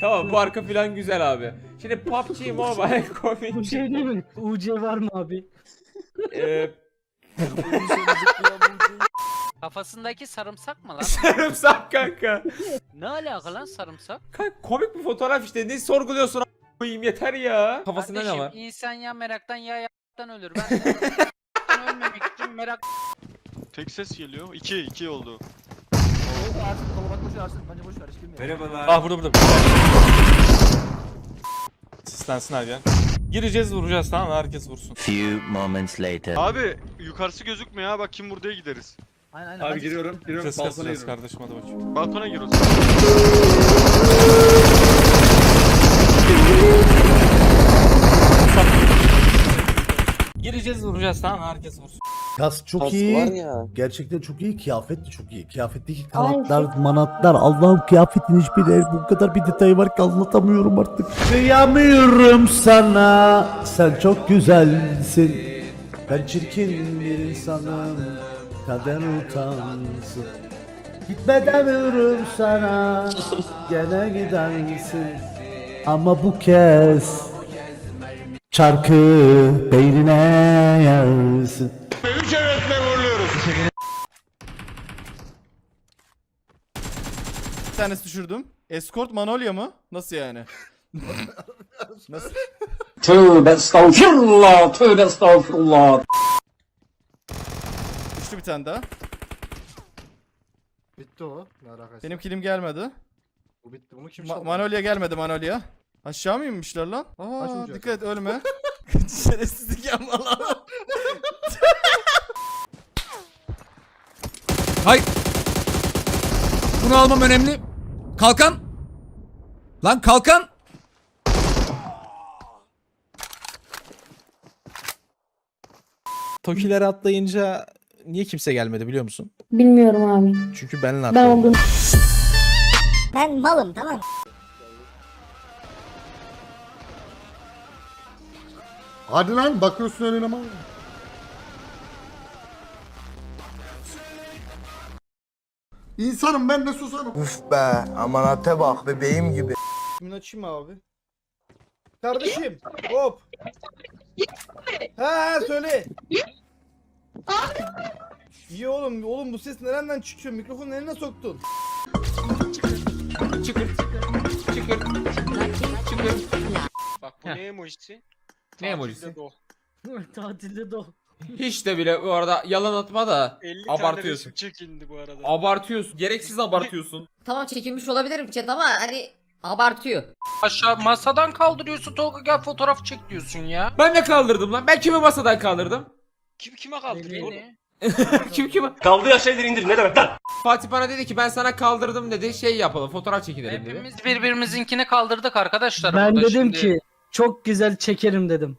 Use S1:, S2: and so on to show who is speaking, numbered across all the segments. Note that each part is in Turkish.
S1: Tamam bu arka plan güzel abi. Şimdi PUBG Mobile
S2: Bu
S1: komik.
S2: şey değil mi? UC var mı abi?
S1: Eee
S3: Kafasındaki sarımsak mı lan? o?
S1: sarımsak kanka.
S3: ne alaka lan sarımsak?
S1: Kanka komik bir fotoğraf işte. Ne sorguluyorsun a- koyayım yeter ya. Kafasında ne
S3: Kardeşim,
S1: var?
S3: insan ya meraktan ya yaptan ölür. Ben de ben ölmemek için merak
S4: Tek ses geliyor. 2 2 oldu.
S5: Ah burada burada. Sislensin her yer. Gireceğiz vuracağız tamam mı? Herkes vursun.
S6: Few moments later.
S4: Abi yukarısı gözükmüyor ha bak kim buraya gideriz.
S2: Aynen aynen.
S7: Abi giriyorum. Giriyorum.
S5: Ses
S7: Balkona giriyorum.
S5: kardeşim hadi bakayım.
S4: Balkona gir o
S5: Gireceğiz vuracağız tamam mı? Herkes vursun.
S8: Kas çok
S9: Kask
S8: iyi.
S9: ya.
S8: Gerçekten çok iyi. Kıyafet de çok iyi. Kıyafetteki kanatlar, manatlar. Allah'ım kıyafetin hiçbir yer bu kadar bir detayı var ki anlatamıyorum artık. Kıyamıyorum sana. Sen çok güzelsin. Ben çirkin bir insanım. Kader utansın. Gitme demiyorum sana. Gene gidersin. Ama bu kez çarkı beynine yersin.
S7: Bir tanesi düşürdüm. Escort Manolya mı? Nasıl yani? Nasıl?
S9: Tövbe estağfurullah. Tövbe estağfurullah.
S7: Düştü bir tane daha.
S10: Bitti o. Ne alakası?
S7: Benim kilim gelmedi.
S10: Bu bitti. Bunu kim
S7: Ma-
S10: çaldı?
S7: Manolya gelmedi Manolya. Aşağı mı inmişler lan? Aa, dikkat et ölme. Şerefsizlik yapma lan.
S11: Hay. Bunu almam önemli. Kalkan. Lan kalkan.
S12: Tokileri atlayınca niye kimse gelmedi biliyor musun?
S13: Bilmiyorum abi.
S12: Çünkü
S13: Ben
S12: atladım.
S13: olduğunu
S14: Ben malım tamam.
S10: Hadi lan bakıyorsun önüne ama. İnsanım ben de susanım.
S9: Uf be amanate bak bebeğim gibi.
S7: Kimin açayım abi? Kardeşim hop. Ha ha söyle. İyi oğlum oğlum bu ses nereden çıkıyor? Mikrofonu eline soktun.
S1: Çıkır. Çıkır. Çıkır.
S4: Bak bu ne emojisi?
S1: Ne emojisi?
S2: Tatilde de o.
S1: Hiç de bile bu arada yalan atma da
S4: 50
S1: Abartıyorsun.
S4: tane çekildi bu arada.
S1: abartıyorsun. Gereksiz abartıyorsun.
S14: Tamam çekilmiş olabilirim chat ama hani abartıyor.
S3: Aşağı masadan kaldırıyorsun Tolga gel fotoğraf çek diyorsun ya.
S1: Ben de kaldırdım lan. Ben kimi masadan kaldırdım?
S4: Kim kime kaldırıyor oğlum?
S1: Kim kime?
S5: Kaldı ya şeyleri indir ne demek lan?
S1: Fatih bana dedi ki ben sana kaldırdım dedi. Şey yapalım fotoğraf çekinelim dedi.
S3: Hepimiz birbirimizinkini kaldırdık arkadaşlar.
S2: Ben
S3: burada
S2: dedim
S3: şimdi.
S2: ki çok güzel çekerim dedim.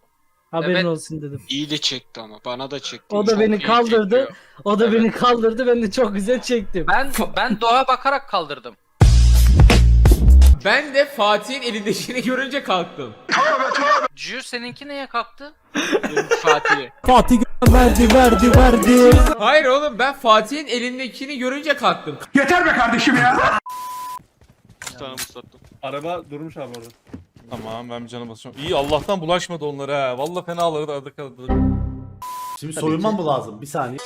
S2: Haberin
S3: Evet.
S2: olsun dedim.
S4: İyi de çekti ama bana da çekti.
S2: O da
S4: Çok
S2: beni
S4: iyi
S2: kaldırdı.
S4: çekiyor.
S2: O da
S3: Evet.
S2: beni kaldırdı. Ben de çok güzel çektim.
S3: Ben ben doğa bakarak kaldırdım.
S1: Ben de Fatih'in elindekini görünce kalktım.
S3: Cio seninki neye kalktı?
S4: Fatih'e.
S8: Fatih verdi verdi verdi.
S1: Hayır oğlum ben Fatih'in elindekini görünce kalktım.
S4: Bir tane muslattım.
S7: Araba durmuş abi orada.
S5: Tamam ben bir canı basıyorum. İyi Allah'tan bulaşmadı onlara ha. Valla fenaları da adı kaldı.
S8: Şimdi soyunmam mı lazım? Bir saniye.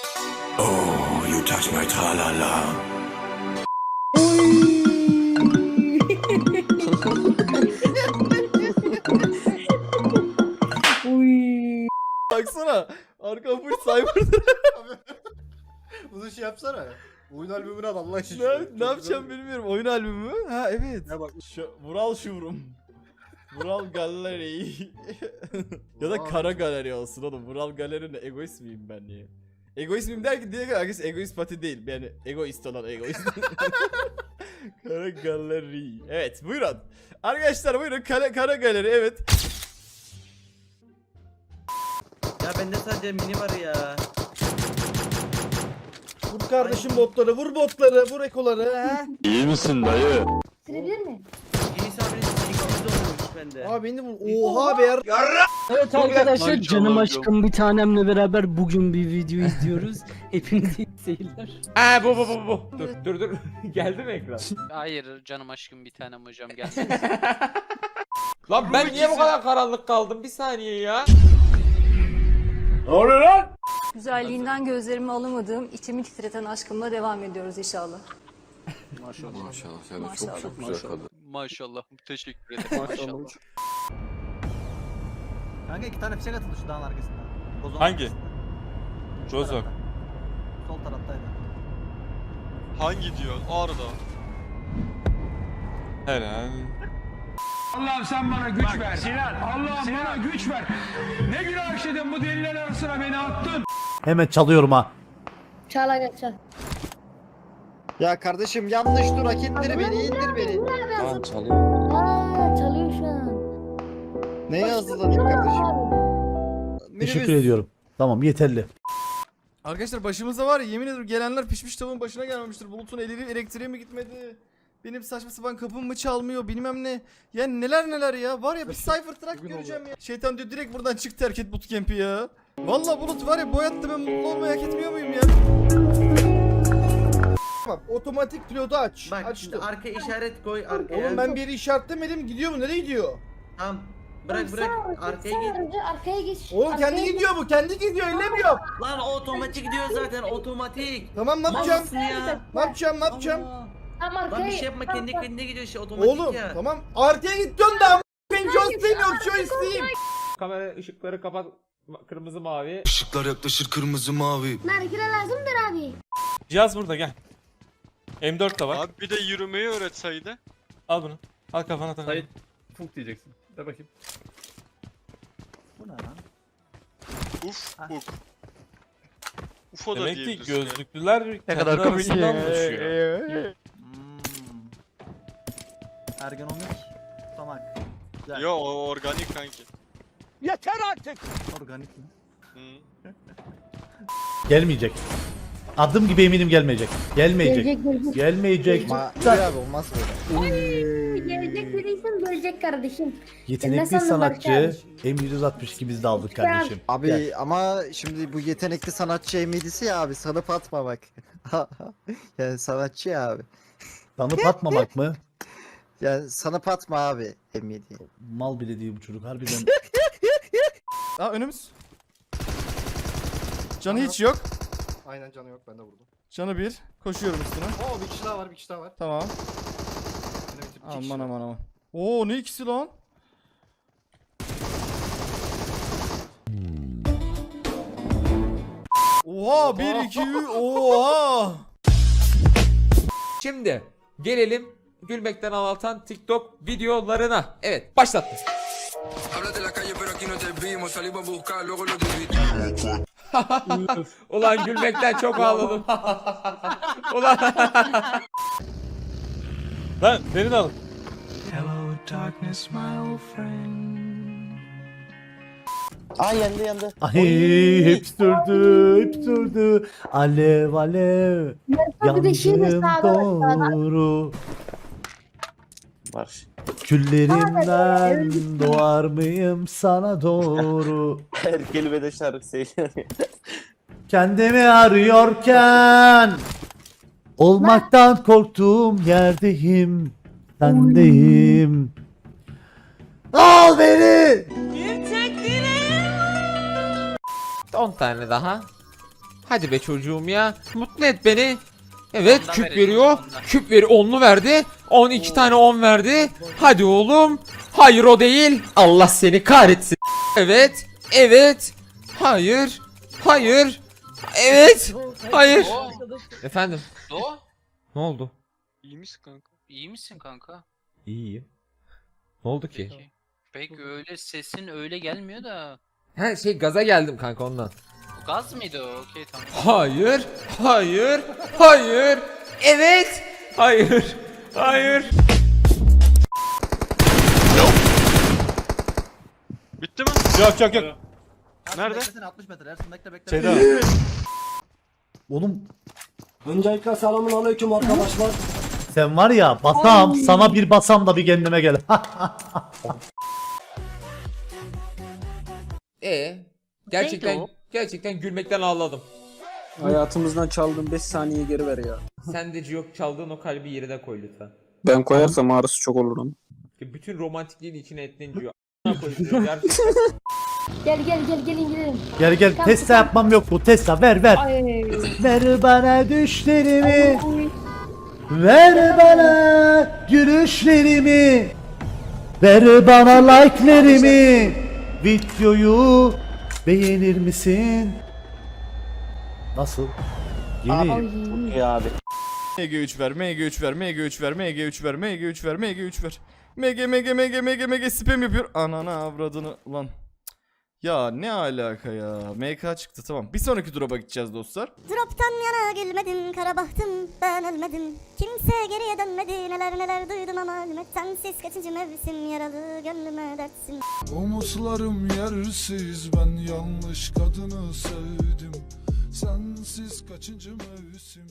S13: Uy.
S7: Baksana. Arka full cyber.
S10: Bunu şey yapsana. Oyun albümünü al Allah aşkına.
S7: ne, ne yapacağım bilmiyorum. Oyun albümü mü? Ha evet.
S10: Ne bak.
S7: Şu, Vural Showroom. Vural Galeri. ya da. Kara Galeri olsun oğlum. Vural Galeri'nin egoist miyim ben niye? Egoist miyim der ki diye herkes egoist pati değil. Yani egoist olan egoist. Kara Galeri. Evet buyurun. Arkadaşlar buyurun Kara, Kara Galeri evet.
S2: Ya bende sadece mini var ya.
S7: Vur kardeşim botları, vur botları, vur ekoları. ha.
S6: İyi misin dayı?
S13: Silebilir mi?
S2: İyi sabredin. İkimiz de olmuş. Bende.
S12: Abi beni vur. Oha be yar.
S2: Evet arkadaşlar canım aşkım bir tanemle beraber bugün bir video izliyoruz. Hepinize iyi seyirler.
S1: Ha bu bu bu bu. Dur dur dur. Geldi mi ekran?
S3: Hayır canım aşkım bir tanem hocam gelsin.
S1: Lan ben niye bu kadar karanlık kaldım? Bir saniye ya.
S13: Güzelliğinden gözlerimi alamadığım, içimi titreten aşkımla devam ediyoruz inşallah.
S4: Maşallah.
S13: Maşallah.
S3: Maşallah. Teşekkür ederim. Maşallah.
S2: Kanka iki tane fişek atıldı şu dağın arkasında. Bozon
S5: Hangi?
S2: Şu
S5: Rozok.
S2: tarafta. Sol taraftaydı.
S4: Hangi diyor? Orada.
S5: Helal.
S11: Allah'ım sen bana güç ver. Sinan. Allah'ım bana güç ver. Ne günah işledin bu deliler arasına beni attın.
S8: Hemen çalıyorum ha.
S13: Çağla gel çal.
S10: Ya kardeşim yanlış dur hak ettir beni indir beni.
S13: Aa çalıyor şu an.
S10: Neye hazırlanayım kardeşim?
S8: Teşekkür ediyorum. Tamam yeterli.
S7: Arkadaşlar başımızda var ya yemin ederim gelenler pişmiş tavuğun başına gelmemiştir. Bulut'un eli elektriğe mi gitmedi? Benim saçma sapan kapım mı çalmıyor bilmem ne. Ya neler neler ya. Var ya bir cypher truck göreceğim ya. Şeytan diyor direkt buradan çık terk et bootcamp'i ya. Vallahi Bulut var ya bu hayatta ben mutlu olmayı hak etmiyor muyum ya?
S12: Bak otomatik pilotu aç.
S2: Bak şimdi
S12: Açtım.
S2: arka işaret koy arkaya.
S12: Oğlum ben bir yeri işaretlemedim. Gidiyor mu? Nereye gidiyor?
S2: Tamam. Bırak bırak arkaya git.
S13: Arkaya geç.
S12: Oğlum kendi gidiyor bu. Kendi gidiyor. Ellemiyor.
S2: Lan otomatik gidiyor zaten otomatik.
S12: Tamam ne yapacağım?
S2: Malsın ya.
S12: Ne yapacağım? Ne yapacağım?
S13: Tamam
S2: Lan bir şey yapma kendi kendine gidiyor işte otomatik
S12: Oğlum
S2: ya.
S12: tamam. Arkaya git dön da. Ben joystick'im yok joystick'im.
S1: Kamera ışıkları kapat. Kırmızı mavi.
S9: Işıklar yaklaşır kırmızı mavi.
S13: Nargile lazımdır abi.
S5: Cihaz burada gel. M4 de var.
S4: Abi bir de yürümeyi öğretseydi.
S5: Al bunu. Al kafana tak.
S10: Hayır. Funk diyeceksin. De bakayım.
S2: Bu ne lan?
S4: Uf. Uf. UFO da
S5: Demek ki
S4: diyebilirsin.
S5: gözlüklüler ne kadar arasından düşüyor.
S2: Hmm. Ergonomik tutamak. Güzel.
S4: Yo o organik kanki.
S2: Organik mi?
S4: Hı.
S8: Gelmeyecek. Adım gibi eminim gelmeyecek. Gelmeyecek.
S13: Gelecek gelecek.
S8: Gelmeyecek.
S10: Ma abi olmaz böyle.
S13: Gelecek dediysen gelecek kardeşim.
S8: Yetenekli sanatçı
S13: Berkay
S8: M162 biz de aldık kardeşim.
S10: Abi
S8: Gel.
S10: ama şimdi bu yetenekli sanatçı emidisi ya abi sanıp atma bak. yani sanatçı ya abi.
S8: Tanıp atmamak mı?
S10: Yani sanıp atma abi emidi.
S8: Mal bile değil bu çocuk harbiden.
S7: Aa önümüz. Canı hiç yok.
S10: Aynen canı yok ben de vurdum.
S7: Canı bir. Koşuyorum üstüne.
S10: Oo bir kişi daha var bir kişi daha var.
S7: Tamam. Aman aman aman. Oo ne ikisi lan? Oha 1 2 3 oha.
S1: Şimdi gelelim gülmekten ağlatan TikTok videolarına. Evet başlattım. Ulan gülmekten çok ağladım. Ulan.
S5: Lan beni de alın.
S10: Aa yandı yandı.
S8: Ay hepsi öldü, hepsi öldü. Alev alev.
S13: Bir de şimdi
S8: Yandım
S13: sağda sağda.
S8: doğru.
S9: Var.
S8: Küllerimden doğar mıyım sana doğru.
S9: Her kelimede şarkı söylüyor.
S8: Kendimi arıyorken olmaktan korktuğum yerdeyim. Sendeyim. Al beni.
S1: 10 tane daha. Hadi be çocuğum ya. Mutlu et beni. Evet
S3: Ondan
S1: küp veriyor.
S3: ondan.
S1: Küp veri 10'lu verdi. 12 tane 10 verdi. Hadi oğlum. Hayır o değil. Allah seni kahretsin. Evet. Evet. Hayır. Hayır. Evet. Hayır. Efendim.
S3: Do.
S1: Ne oldu?
S4: İyi misin kanka?
S3: İyi misin kanka?
S1: İyiyim. Ne oldu ki?
S3: Peki. Peki öyle sesin öyle gelmiyor da.
S1: Ha şey gaza geldim kanka ondan.
S3: Gaz mıydı o? Okey tamam.
S1: Hayır. Hayır. Hayır. Evet. Hayır. Hayır.
S4: Bitti mi?
S5: Yok yok yok.
S4: Nerede?
S2: 60 metre Ersin bekle bekle.
S5: Şeyde.
S8: Oğlum
S9: Öncelikle selamun aleyküm arkadaşlar.
S8: sen var ya basam sana bir basam da bir kendime gel.
S1: E gerçekten
S3: Neydi
S1: gerçekten gülmekten ağladım.
S9: Hayatımızdan çaldığın 5 saniye geri ver ya.
S1: Sen de yok çaldığın o kalbi yerine koy lütfen.
S9: Ben koyarsam ağrısı çok olur ama.
S1: Bütün romantikliğin içine ettin diyor. A**ına gerçekten.
S13: Gel gel gel gelin gelin.
S8: Gel gel Tesla yapmam yok bu Tesla ver ver.
S13: Ay.
S8: Ver bana düşlerimi. Ver bana gülüşlerimi. Ver bana like'lerimi. Videoyu beğenir misin? Nasıl? Yeni.
S9: İyi abi.
S7: MG3 ver, MG3 ver, MG3 ver, MG3 ver, MG3 ver, MG3 ver. MG, MG, MG, MG, MG spam yapıyor. Ananı avradını ulan. Ya ne alaka ya. MK çıktı tamam. Bir sonraki drop'a gideceğiz dostlar.
S14: Drop'tan yana gülmedin kara bahtım ben ölmedim. Kimse geriye dönmedi neler neler duydum ama ölmek sensiz kaçıncı mevsim yaralı gönlüme dertsin.
S11: Omuzlarım yersiz ben yanlış kadını sevdim Sensiz kaçıncı mevsim